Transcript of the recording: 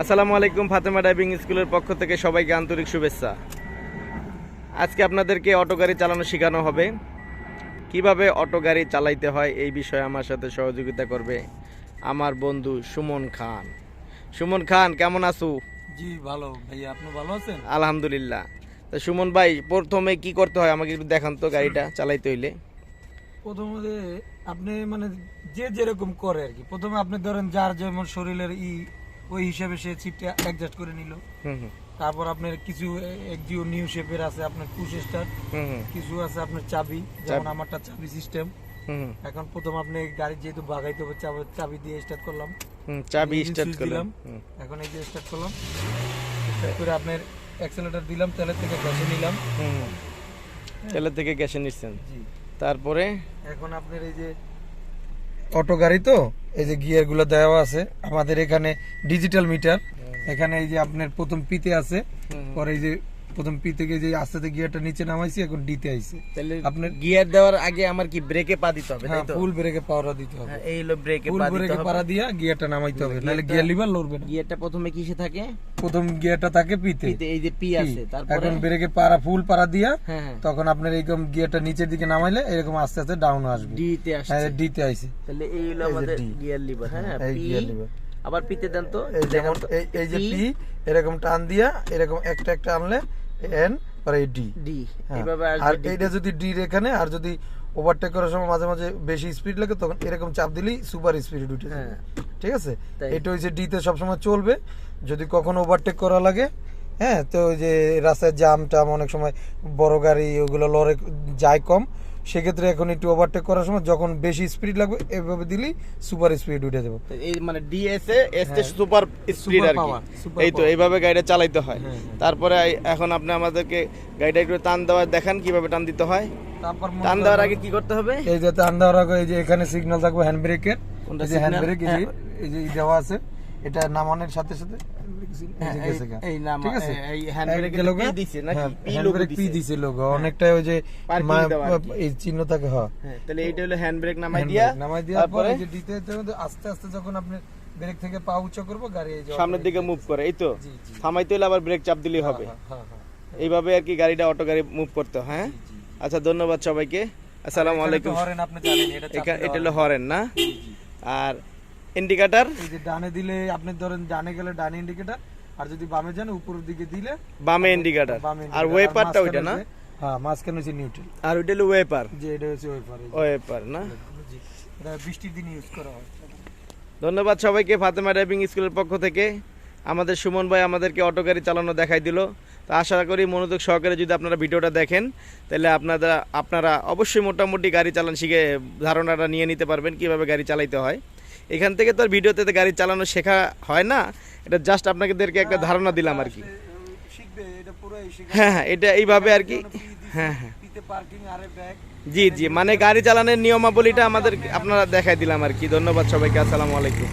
আসসালামু আলাইকুম ফাতেমা ড্রাইভিং স্কুলের পক্ষ থেকে সবাইকে আন্তরিক শুভেচ্ছা। আজকে আপনাদেরকে অটো গাড়ি চালানো শেখানো হবে। কীভাবে অটো গাড়ি চালাইতে হয় এই বিষয়ে আমার সাথে সহযোগিতা করবে আমার বন্ধু সুমন খান। সুমন খান কেমন আছো? জি ভালো। ভাইয়া আপনি ভালো আছেন? আলহামদুলিল্লাহ। তো সুমন ভাই প্রথমে কি করতে হয়? আমাকে একটু দেখান তো গাড়িটা চালাইতে হইলে। প্রথমে আপনি মানে যে যেরকম করে আর কি। প্রথমে আপনি ধরেন যার যেমন শরীরের ই ওই হিসাবে সে সিটটা অ্যাডজাস্ট করে নিল। তারপর আপনার কিছু একজিও নিউ শেপের আছে আপনার পুশ স্টার কিছু আছে আপনার চাবি যেমন আমারটা চাবি সিস্টেম এখন প্রথম আপনি গাড়ি যেহেতু বাগাইতে হবে চাবি চাবি দিয়ে স্টার্ট করলাম। হুম চাবি স্টার্ট করলাম। এখন এই যে স্টার্ট করলাম স্টার্ট করে আপনার অ্যাক্সেলেটর দিলাম তেলের থেকে গ্যাসে নিলাম। তেলের থেকে গ্যাসে নিচ্ছেন। জি। তারপরে? এখন আপনার এই যে অটো গাড়ি তো এই যে গিয়ারগুলো দেওয়া আছে আমাদের এখানে ডিজিটাল মিটার এখানে এই যে আপনার প্রথম পিতে আছে পরে এই যে প্রথম পি থেকে যে আস্তে গিয়ারটা নিচে নামাইছি এখন ডিতে আইছে। তাহলে আপনার গিয়ার দেওয়ার আগে আমার কি ব্রেকে পা দিতে হবে তাই হ্যাঁ তো? ফুল ব্রেকে পাওয়ার দিতে হবে। হ্যাঁ, এই হলো ব্রেকে পা দিতে হবে। ব্রেকে পাড়া দিয়া গিয়ারটা নামাইতে হবে নাহলে গিয়ার লিভার লড়বে না। গিয়ারটা প্রথমে কিসে থাকে? প্রথম গিয়ারটা থাকে পিতে। পিতে এই যে পি আছে তারপরে এখন ব্রেকে পাড়া ফুল পাড়া দিয়া হ্যাঁ তখন আপনার এরকম গিয়ারটা নিচের দিকে নামাইলে এরকম আস্তে আস্তে ডাউন আসবে। ডি তে আসছে। হ্যাঁ ডিতে আইছে। তাহলে এই হলো আমাদের গিয়ার লিভার হ্যাঁ এই পি গিয়ার লিভার। আবার পিতে দেন তো এই যেমন এই যে পি এরকম টান দিয়া এরকম একটা একটা আনলে এন আর এই ডি ডি হ্যাঁ। আর যদি ডি এখানে আর যদি ওভারটেক করার সময় মাঝে মাঝে বেশি স্পিড লাগে তখন এরকম চাপ দিলেই সুপার স্পিড উঠে যাবে হ্যাঁ। ঠিক আছে। এটা হচ্ছে ডি তে সবসময় চলবে যদি কখনো ওভারটেক করা লাগে হ্যাঁ তো ওই যে রাস্তায় জাম টাম অনেক সময় বড় গাড়ি ওগুলো লরে যায় কম সেক্ষেত্রে এখন একটু ওভারটেক করার সময় যখন বেশি স্পিড লাগবে এভাবে দিলেই সুপার স্পিড উঠে যাবে। এই মানে ডিএসএ এসতে সুপার স্পিড আর কি। এই তো এইভাবে গাড়িটা চালাইতে হয়। হ্যাঁ, হ্যাঁ। তারপরে এখন আপনি আমাদেরকে গাড়িটা একটু টান দেওয়া দেখান কীভাবে টান দিতে হয়। তারপর টান দেওয়ার আগে কি করতে হবে? এই যে টান দেওয়ার আগে এই যে এখানে সিগন্যাল থাকবে হ্যান্ড ব্রেকের এই যে হ্যান্ড ব্রেক এই যে। এই যে দেওয়া আছে এটা নামানোর সাথে সাথে যে হ্যাঁ, নাকি? হ্যাঁ, অনেকটা ওই যে। এই চিহ্ন থাকে হ্যাঁ তাহলে এইটা হলো হ্যান্ড ব্রেক নামাই দিয়া। নামাই দেওয়ার পর যে দিতে দিতে আস্তে আস্তে যখন আপনি ব্রেক থেকে পা উঁচু করব গাড়ি সামনের দিকে মুভ করে এই তো। থামাইতে হলে আবার ব্রেক চাপ দিলেই হবে। এইভাবে আর কি গাড়িটা অটো গাড়ি মুভ করতে হ্যাঁ আচ্ছা ধন্যবাদ সবাইকে। আসসালামু আলাইকুম। এটা হলো হরেন না। আর ইন্ডিকেটর এই যে ডানে দিলে আপনি ধরেন ডানে গেলে ডানে ইন্ডিকেটর আর যদি বামে যান উপরের দিকে দিলে বামে ইন্ডিকেটর আর ওয়েপারটা ওইটা না? হ্যাঁ মাঝখানে হচ্ছে নিউট্রাল আর ওইটা হলো ওয়েপার যে এটা হচ্ছে ওয়েপার ওয়েপার না? এটা বৃষ্টির দিনে ইউজ করা হয়। ধন্যবাদ সবাইকে ফাতেমা ড্রাইভিং স্কুলের পক্ষ থেকে। আমাদের সুমন ভাই আমাদেরকে অটো গাড়ি চালানো দেখাই দিল। তো আশা করি মনোযোগ সহকারে যদি আপনারা ভিডিওটা দেখেন তাহলে আপনারা আপনারা অবশ্যই মোটামুটি গাড়ি চালান শিখে ধারণাটা নিয়ে নিতে পারবেন কীভাবে গাড়ি চালাইতে হয়। এখান থেকে তো আর ভিডিওতে গাড়ি চালানো শেখা হয় না। এটা জাস্ট আপনাদেরকে একটা ধারণা দিলাম আর কি। হ্যাঁ হ্যাঁ এটা এইভাবে আর কি। হ্যাঁ হ্যাঁ। জি জি মানে গাড়ি চালানোর নিয়মাবলীটা আমাদের আপনারা দেখাই দিলাম আর কি। ধন্যবাদ সবাইকে আসসালামু আলাইকুম।